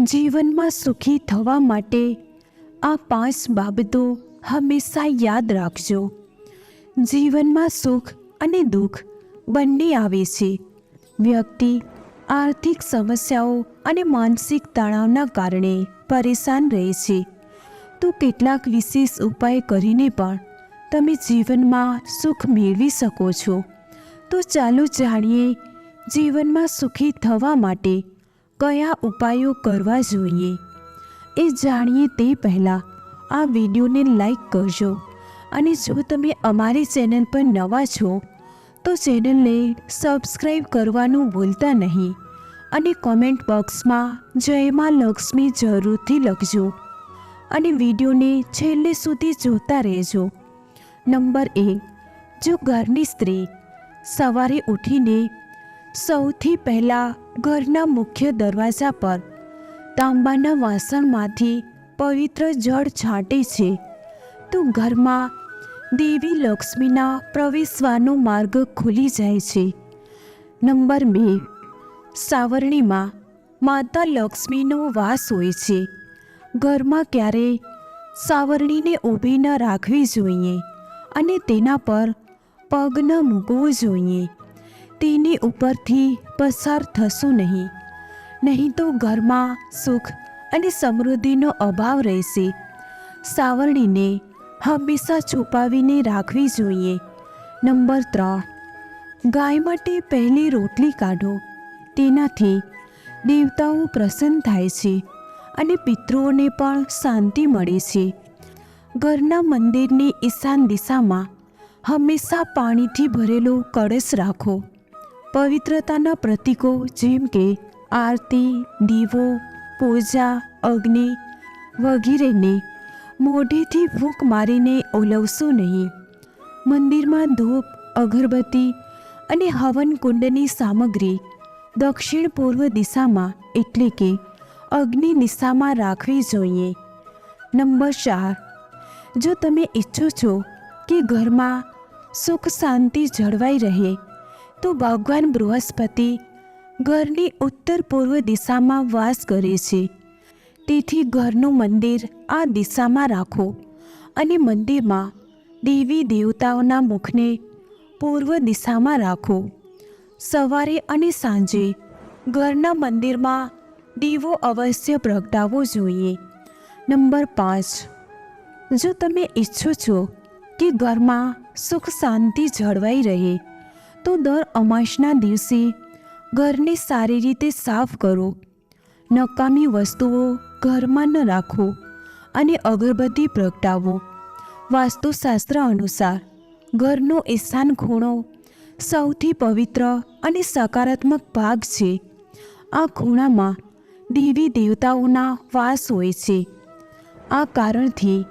જીવનમાં સુખી થવા માટે આ પાંચ બાબતો હંમેશા યાદ રાખજો. જીવનમાં સુખ અને દુઃખ બંને આવે છે. વ્યક્તિ આર્થિક સમસ્યાઓ અને માનસિક તણાવના કારણે પરેશાન રહે છે. તો કેટલાક વિશેષ ઉપાય કરીને પણ તમે જીવનમાં સુખ મેળવી શકો છો. તો ચાલો જાણીએ જીવનમાં સુખી થવા માટે કયા ઉપાયો કરવા જોઈએ એ જાણીએ તે પહેલાં આ વિડીયોને લાઈક કરજો અને જો તમે અમારી ચેનલ પર નવા છો, તો ચેનલને સબસ્ક્રાઈબ કરવાનું ભૂલતા નહીં અને કોમેન્ટ બોક્સમાં જય માં લક્ષ્મી જરૂરથી લખજો અને વિડીયોને છેલ્લે સુધી જોતા રહેજો. નંબર એક, જો ઘરની સ્ત્રી સવારે ઉઠીને સૌથી પહેલાં ઘરના મુખ્ય દરવાજા પર તાંબાના વાસણમાંથી પવિત્ર જળ છાંટે છે. તો ઘરમાં દેવી લક્ષ્મીના પ્રવેશવાનો માર્ગ ખુલી જાય છે. નંબર બે. સાવરણીમાં માતા લક્ષ્મીનો વાસ હોય છે. ઘરમાં ક્યારેય સાવરણીને ઊભી ન રાખવી જોઈએ અને તેના પર પગ ન મૂકવો જોઈએ. તેની ઉપરથી પસાર થશો નહીં. નહીં તો ઘરમાં સુખ અને સમૃદ્ધિનો અભાવ રહેશે. સાવરણીને હંમેશા છુપાવીને રાખવી જોઈએ. નંબર ત્રણ. ગાય માટે પહેલી રોટલી કાઢો. તેનાથી દેવતાઓ પ્રસન્ન થાય છે અને પિતૃઓને પણ શાંતિ મળે છે. ઘરના મંદિરની ઈશાન દિશામાં હંમેશા પાણીથી ભરેલો કળશ રાખો. પવિત્રતાના પ્રતીકો જેમ કે આરતી, દીવો, પૂજા, અગ્નિ વગેરેને મોઢેથી ફૂંક મારીને ઓલવશો નહીં. મંદિરમાં ધૂપ, અગરબત્તી અને હવન કુંડની સામગ્રી દક્ષિણ પૂર્વ દિશામાં એટલે કે અગ્નિ દિશામાં રાખવી જોઈએ. નંબર ચાર. જો તમે ઈચ્છો છો કે ઘરમાં સુખ શાંતિ જળવાઈ રહે તો ભગવાન બૃહસ્પતિ ઘરની ઉત્તર પૂર્વ દિશામાં વાસ કરે છે. તેથી ઘરનું મંદિર આ દિશામાં રાખો અને મંદિરમાં દેવી દેવતાઓના મુખને પૂર્વ દિશામાં રાખો. સવારે અને સાંજે ઘરના મંદિરમાં દીવો અવશ્ય પ્રગટાવવો જોઈએ. નંબર પાંચ. જો તમે ઈચ્છો છો કે ઘરમાં સુખ શાંતિ જળવાઈ રહે તો દર અમાસના દિવસે ઘરને સારી રીતે સાફ કરો. નકામી વસ્તુઓ ઘરમાં ન રાખો અને અગરબત્તી પ્રગટાવો. વાસ્તુશાસ્ત્ર અનુસાર ઘરનો ઈશાન ખૂણો સૌથી પવિત્ર અને સકારાત્મક ભાગ છે. આ ખૂણામાં દેવી દેવતાઓના વાસ હોય છે. આ કારણથી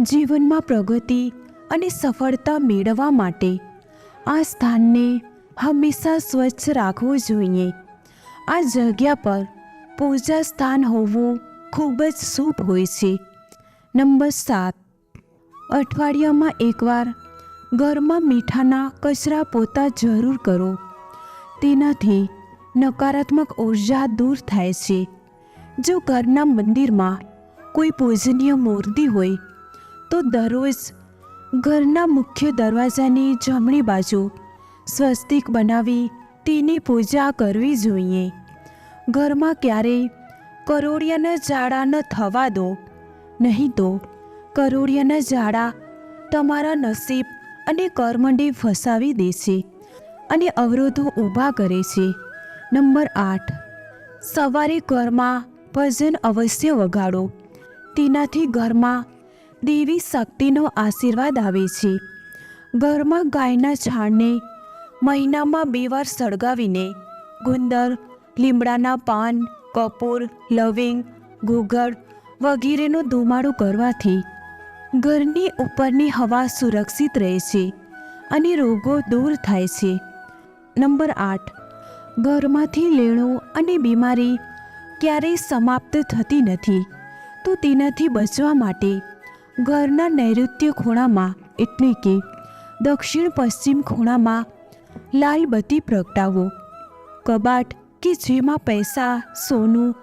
જીવનમાં પ્રગતિ અને સફળતા મેળવવા માટે આ સ્થાનને હંમેશા સ્વચ્છ રાખવું જોઈએ. આ જગ્યા પર પૂજા સ્થાન હોવું ખૂબ જ શુભ હોય છે. નંબર સાત. અઠવાડિયામાં એકવાર ઘરમાં મીઠાના કચરા પોતા જરૂર કરો. તેનાથી નકારાત્મક ઊર્જા દૂર થાય છે. જો ઘરના મંદિરમાં કોઈ પૂજનીય મૂર્તિ હોય, તો દરરોજ ઘરના મુખ્ય દરવાજાની જમણી બાજુ સ્વસ્તિક બનાવી તેની પૂજા કરવી જોઈએ. ઘરમાં ક્યારેય કરોડિયાના ઝાડા ન થવા દો. નહીં તો કરોડિયાના ઝાડા તમારા નસીબ અને કર્મંડી ફસાવી દે છે અને અવરોધો ઊભા કરે છે. નંબર આઠ. સવારે ઘરમાં ભજન અવશ્ય વગાડો. તેનાથી ઘરમાં દેવી શક્તિનો આશીર્વાદ આવે છે. ઘરમાં ગાયના છાણને મહિનામાં બે વાર સળગાવીને ગુંદર, લીમડાના પાન, કપૂર, લવિંગ, ઘૂઘર વગેરેનો ધુમાડો કરવાથી ઘરની ઉપરની હવા સુરક્ષિત રહે છે અને રોગો દૂર થાય છે. નંબર આઠ. ઘરમાંથી લેણું અને બીમારી ક્યારેય સમાપ્ત થતી નથી, તો તેનાથી બચવા માટે ઘરના નૈઋત્ય ખૂણામાં એટલે કે દક્ષિણ પશ્ચિમ ખૂણામાં લાલ બત્તી પ્રગટાવો, કબાટ કે જેમાં પૈસા, સોનું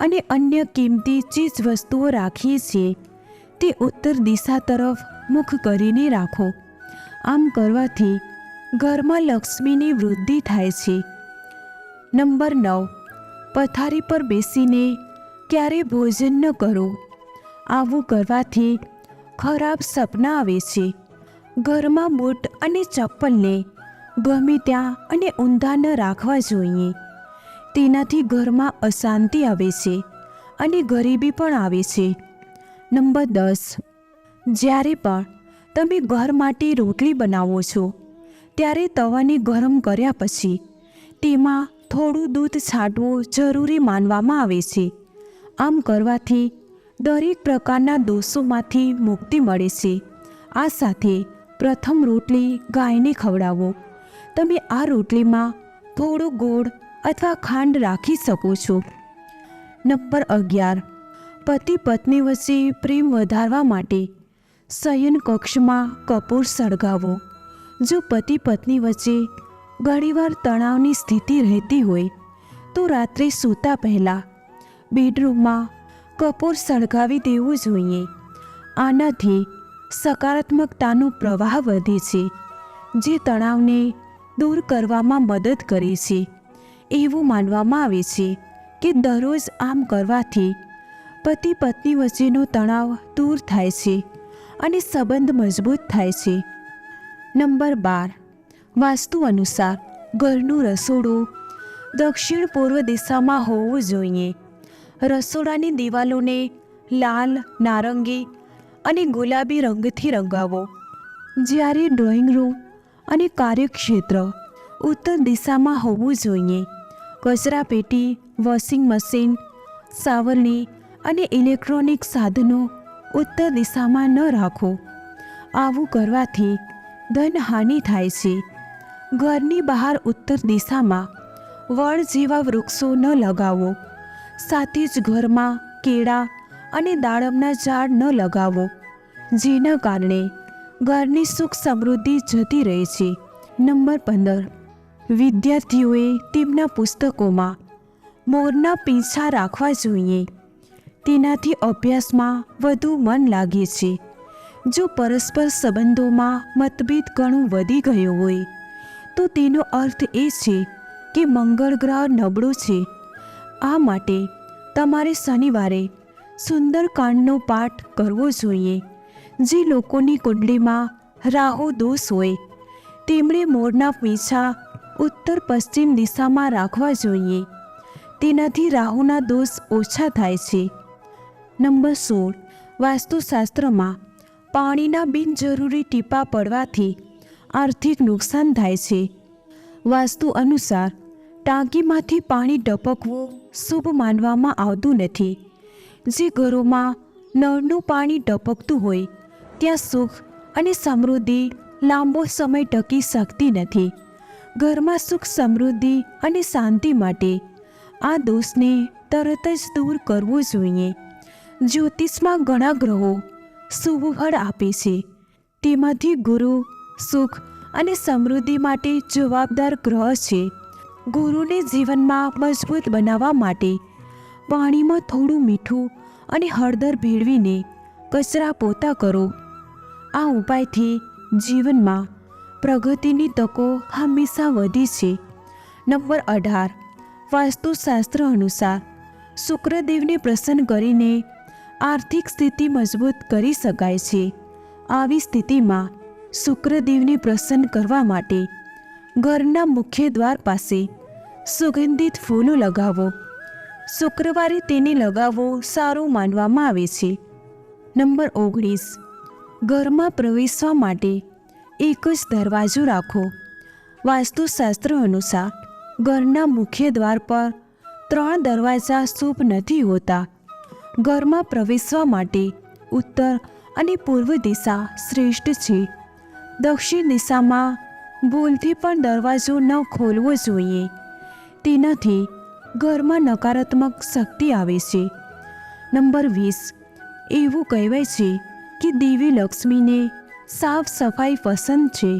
અને અન્ય કિંમતી ચીજ વસ્તુઓ રાખીએ છીએ, તે ઉત્તર દિશા તરફ મુખ કરીને રાખો. આમ કરવાથી ઘરમાં લક્ષ્મીની વૃદ્ધિ થાય છે. નંબર નવ. પથારી પર બેસીને ક્યારે ભોજન ન કરો. આવું કરવાથી ખરાબ સપના આવે છે. ઘરમાં બૂટ અને ચપ્પલને ગમે ત્યાં અને ઊંધા ન રાખવા જોઈએ. તેનાથી ઘરમાં અશાંતિ આવે છે અને ગરીબી પણ આવે છે. નંબર દસ. જ્યારે પણ તમે ઘર માટે રોટલી બનાવો છો, ત્યારે તવાને ગરમ કર્યા પછી તેમાં થોડું દૂધ છાંટવું જરૂરી માનવામાં આવે છે. આમ કરવાથી દરેક પ્રકારના દોષોમાંથી મુક્તિ મળે છે. આ સાથે પ્રથમ રોટલી ગાયને ખવડાવો. તમે આ રોટલીમાં થોડો ગોળ અથવા ખાંડ રાખી શકો છો. નંબર અગિયાર. પતિ પત્ની વચ્ચે પ્રેમ વધારવા માટે શયન કક્ષમાં કપૂર સળગાવો. જો પતિ પત્ની વચ્ચે ઘણીવાર તણાવની સ્થિતિ રહેતી હોય, તો રાત્રે સૂતા પહેલાં બેડરૂમમાં કપૂર સળગાવી દેવું જોઈએ. આનાથી સકારાત્મકતાનો પ્રવાહ વધે છે, જે તણાવને દૂર કરવામાં મદદ કરે છે. એવું માનવામાં આવે છે કે દરરોજ આમ કરવાથી પતિ પત્ની વચ્ચેનો તણાવ દૂર થાય છે અને સંબંધ મજબૂત થાય છે. નંબર બાર. વાસ્તુ અનુસાર ઘરનું રસોડું દક્ષિણ પૂર્વ દિશામાં હોવું જોઈએ. રસોડાની દિવાલોને લાલ, નારંગી અને ગુલાબી રંગથી રંગાવો. જ્યારે ડ્રોઈંગ રૂમ અને કાર્યક્ષેત્ર ઉત્તર દિશામાં હોવું જોઈએ કચરાપેટી વોશિંગ મશીન, સાવરણી અને ઇલેક્ટ્રોનિક સાધનો ઉત્તર દિશામાં ન રાખો. આવું કરવાથી ધનહાનિ થાય છે. ઘરની બહાર ઉત્તર દિશામાં વડ જેવા વૃક્ષો ન લગાવો. સાથે જ ઘરમાં કેળા અને દાડમના ઝાડ ન લગાવો, જેના કારણે ઘરની સુખ સમૃદ્ધિ જતી રહે છે. નંબર પંદર. વિદ્યાર્થીઓએ તેમના પુસ્તકોમાં મોરના પીંછા રાખવા જોઈએ. તેનાથી અભ્યાસમાં વધુ મન લાગે છે. જો પરસ્પર સંબંધોમાં મતભેદ ઘણું વધી ગયો હોય, તો તેનો અર્થ એ છે કે મંગળ ગ્રહ નબળો છે. આ માટે તમારે શનિવારે સુંદરકાંડનો પાઠ કરવો જોઈએ. જે લોકોની કુંડલીમાં રાહુ દોષ હોય, તેમણે મોરના પીંછા ઉત્તર પશ્ચિમ દિશામાં રાખવા જોઈએ. તેનાથી રાહુના દોષ ઓછા થાય છે. નંબર સોળ. વાસ્તુશાસ્ત્રમાં પાણીના બિનજરૂરી ટીપા પડવાથી આર્થિક નુકસાન થાય છે. વાસ્તુ અનુસાર ટાંકીમાંથી પાણી ટપકવું શુભ માનવામાં આવતું નથી. જે ઘરોમાં નળનું પાણી ટપકતું હોય, ત્યાં સુખ અને સમૃદ્ધિ લાંબો સમય ટકી શકતી નથી. ઘરમાં સુખ, સમૃદ્ધિ અને શાંતિ માટે આ દોષને તરત જ દૂર કરવો જોઈએ. જ્યોતિષમાં ઘણા ગ્રહો શુભ ફળ આપે છે. તેમાંથી ગુરુ, સુખ અને સમૃદ્ધિ માટે જવાબદાર ગ્રહ છે. ગુરુને જીવનમાં મજબૂત બનાવવા માટે પાણીમાં થોડું મીઠું અને હળદર ભેળવીને કચરા પોતા કરો. આ ઉપાયથી જીવનમાં પ્રગતિની તકો હંમેશા વધી છે. નંબર અઢાર. વાસ્તુશાસ્ત્ર અનુસાર શુક્રદેવને પ્રસન્ન કરીને આર્થિક સ્થિતિ મજબૂત કરી શકાય છે. આવી સ્થિતિમાં શુક્રદેવને પ્રસન્ન કરવા માટે ઘરના મુખ્ય દ્વાર પાસે સુગંધિત ફૂલો લગાવો. શુક્રવારે તેને લગાવવો સારું માનવામાં આવે છે. નંબર ઓગણીસ. ઘરમાં પ્રવેશવા માટે એક જ દરવાજો રાખો. વાસ્તુશાસ્ત્ર અનુસાર ઘરના મુખ્ય દ્વાર પર ત્રણ દરવાજા શુભ નથી હોતા. ઘરમાં પ્રવેશવા માટે ઉત્તર અને પૂર્વ દિશા શ્રેષ્ઠ છે. દક્ષિણ દિશામાં ભૂલથી પણ દરવાજો ન ખોલવો જોઈએ. તેનાથી ઘરમાં નકારાત્મક શક્તિ આવે છે. નંબર વીસ. એવું કહેવાય છે કે દેવી લક્ષ્મીને સાફ સફાઈ પસંદ છે.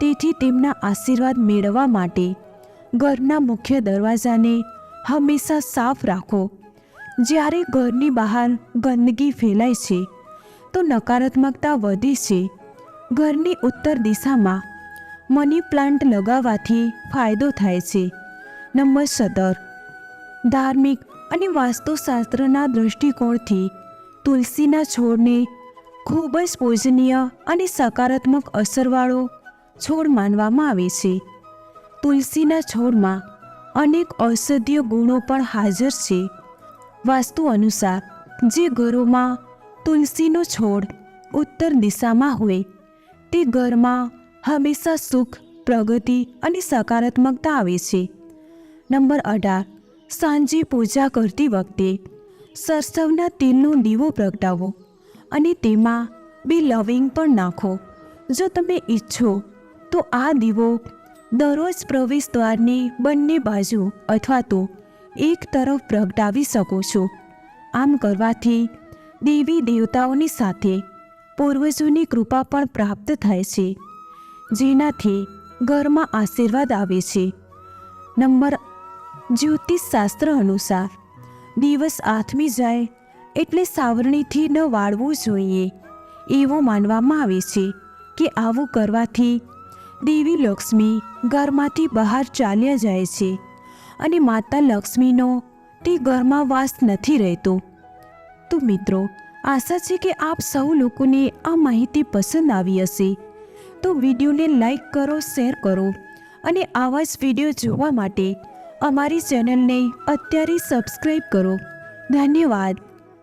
તેથી તેમના આશીર્વાદ મેળવવા માટે ઘરના મુખ્ય દરવાજાને હંમેશા સાફ રાખો. જ્યારે ઘરની બહાર ગંદકી ફેલાય છે, તો નકારાત્મકતા વધે છે. ઘરની ઉત્તર દિશામાં મની પ્લાન્ટ લગાવવાથી ફાયદો થાય છે. નંબર સત્તર ધાર્મિક અને વાસ્તુશાસ્ત્રના દૃષ્ટિકોણથી તુલસીના છોડને ખૂબ જ પૂજનીય અને સકારાત્મક અસરવાળો છોડ માનવામાં આવે છે. તુલસીના છોડમાં અનેક ઔષધીય ગુણો પણ હાજર છે. વાસ્તુ અનુસાર, જે ઘરોમાં તુલસીનો છોડ ઉત્તર દિશામાં હોય, તે ઘરમાં હંમેશા સુખ, પ્રગતિ અને સકારાત્મકતા આવે છે. નંબર અઢાર. સાંજે પૂજા કરતી વખતે સરસવના તેલનો દીવો પ્રગટાવો અને તેમાં બે લવિંગ પણ નાખો. જો તમે ઈચ્છો તો આ દીવો દરરોજ પ્રવેશ દ્વારની બંને બાજુ અથવા તો એક તરફ પ્રગટાવી શકો છો. આમ કરવાથી દેવી દેવતાઓની સાથે પૂર્વજોની કૃપા પણ પ્રાપ્ત થાય છે, જેનાથી ઘરમાં આશીર્વાદ આવે છે. નંબર જ્યોતિષશાસ્ત્ર અનુસાર, દિવસ આથમી જાય એટલે સાવરણીથી ન વાળવું જોઈએ. એવું માનવામાં આવે છે કે આવું કરવાથી દેવી લક્ષ્મી ઘરમાંથી બહાર ચાલ્યા જાય છે અને માતા લક્ષ્મીનો તે ઘરમાં વાસ નથી રહેતો. તો મિત્રો, આશા છે કે આપ સૌ લોકોને આ માહિતી પસંદ આવી હશે. તો વિડીયોને લાઈક કરો, શેર કરો અને આવા જ વીડિયો જોવા માટે અમારી ચેનલને અત્યારે સબસ્ક્રાઈબ કરો. ધન્યવાદ.